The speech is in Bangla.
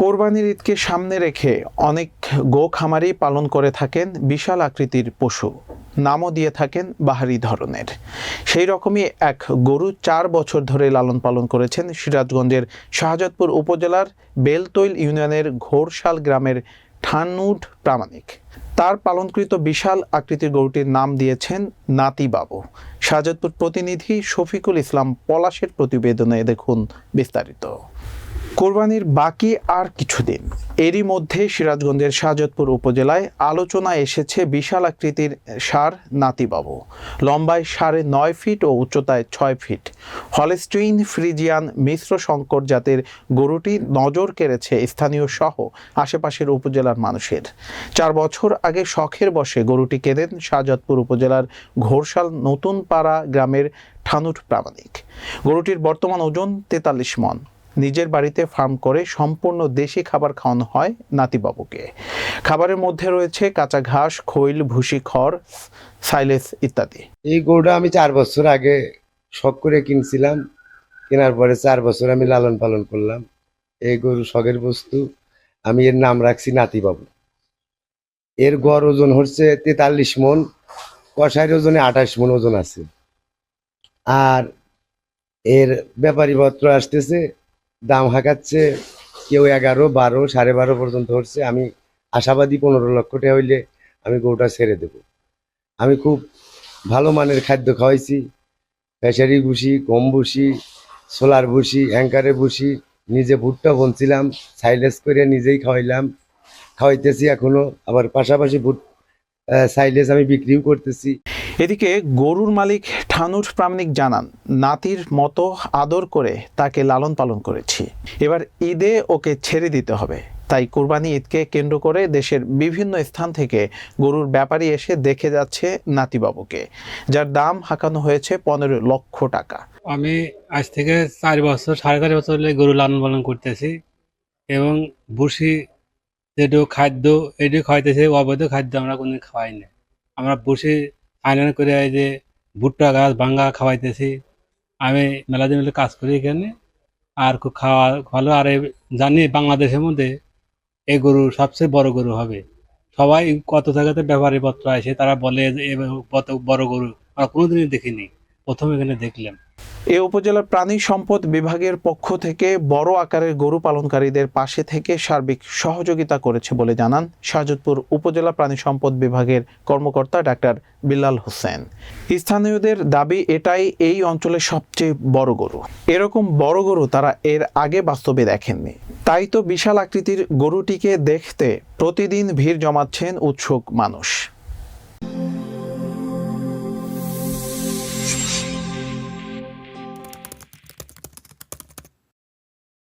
কোরবানির ঈদকে সামনে রেখে অনেক গো খামারি পালন করে থাকেন বিশাল আকৃতির পশু। নামও দিয়ে থাকেন বাহারি ধরনের। সেই রকমই এক গরু চার বছর ধরে লালন পালন করেছেন সিরাজগঞ্জের শাহজাদপুর উপজেলার বেলতৈল ইউনিয়নের ঘোরশাল গ্রামের ঠানুট প্রামাণিক। তার পালনকৃত বিশাল আকৃতির গরুটির নাম দিয়েছেন নাতি বাবু। শাহজাদপুর প্রতিনিধি শফিকুল ইসলাম পলাশের প্রতিবেদনে দেখুন বিস্তারিত। কোরবানির বাকি আর কিছুদিন। এরই মধ্যে সিরাজগঞ্জের শাহজাদপুর উপজেলায় আলোচনা এসেছে বিশাল আকৃতির সার নাতিবাবু। লম্বায় সাড়ে নয় ফিট ও উচ্চতায় ছয় ফিট। হলেস্টুইন ফ্রিজিয়ান, মিশ্র শঙ্কর জাতের গরুটি নজর কেড়েছে স্থানীয় সহ আশেপাশের উপজেলার মানুষের। চার বছর আগে শখের বসে গরুটি কেনেন শাহজাদপুর উপজেলার ঘোরশাল নতুন পাড়া গ্রামের ঠানুট প্রামাণিক। গরুটির বর্তমান ওজন তেতাল্লিশ মন। নিজের বাড়িতে ফার্ম করে সম্পূর্ণ দেশি খাবার খাওয়ানো হয় নাতিবাবুকে। খাবারের মধ্যে রয়েছে কাঁচা ঘাস, খৈল, ভুসি, খড়, সাইলেস ইত্যাদি। এই গরুটা আমি চার বছর আগে শখ করে কিনছিলাম। কেনার পরে চার বছর আমি লালন পালন করলাম। এই গরু শখের বস্তু। আমি এর নাম রাখছি নাতিবাবু। এর গড় ওজন হচ্ছে তেতাল্লিশ মন কষাইয়ের ওজনে আঠাশ মন ওজন আছে। আর এর ব্যাপারী পত্র আসতেছে দাম হাঁকাচ্ছে, কেউ এগারো, বারো, সাড়ে বারো পর্যন্ত হচ্ছে। আমি আশাবাদী পনেরো লক্ষ টাকা হইলে আমি গরুটা ছেড়ে দেব। আমি খুব ভালো মানের খাদ্য খাওয়াইছি। ফেসারি ভুসি, গম ভুসি, সোলার ভুসি, অ্যাঙ্কারে ভুসি, নিজে ভুট্টা বনছিলাম সাইলেস করে নিজেই খাওয়াইলাম। খাওয়াইতেছি এখনও, আবার পাশাপাশি ভুট সাইলেস আমি বিক্রিও করতেছি। এদিকে গরুর মালিক ঠানুর প্রামাণিক জানান, নাতির মতো আদর করে তাকে লালন পালন করেছি। এবার ঈদে ওকে ছেড়ে দিতে হবে। তাই কুরবানি ঈদকে কেন্দ্র করে দেশের বিভিন্ন স্থান থেকে গরুর ব্যাপারী এসে দেখে যাচ্ছে নাতিবাবুকে, যার দাম হাঁকানো হয়েছে পনেরো লক্ষ টাকা। আমি আজ থেকে চার বছর, সাড়ে চার বছর গরু লালন পালন করতেছি এবং ভুসি যেটুকু খাদ্য, এটুকু খাওয়াইতেছে, অবৈধ খাদ্য আমরা কোনোদিন খাওয়াই না আমরা ভুসি ফাইনাল করে যে ভুট্টা গাছ, ভাঙ্গা খাওয়াইতেছি। আমি মেলা দিন মিলে কাজ করি এখানে। আর খুব খাওয়া ভালো। আর জানি বাংলাদেশের মধ্যে এই গরু সবচেয়ে বড় গরু হবে। সবাই কত জায়গাতে ব্যাপারী পত্র আসে, তারা বলে বড় গরু। আমরা কোনোদিনই দেখিনি। প্রথম এখানে দেখলাম। এ উপজেলার প্রাণী সম্পদ বিভাগের পক্ষ থেকে বড় আকারের গরু পালনকারীদের পাশে থেকে সার্বিক সহযোগিতা করেছে বলে জানান শাহজাদপুর উপজেলা প্রাণী সম্পদ বিভাগের কর্মকর্তা ডাক্তার বিল্লাল হোসেন। স্থানীয়দের দাবি এটাই এই অঞ্চলের সবচেয়ে বড় গরু। এরকম বড় গরু তারা এর আগে বাস্তবে দেখেননি। তাই তো বিশাল আকৃতির গরুটিকে দেখতে প্রতিদিন ভিড় জমাচ্ছেন উৎসুক মানুষ।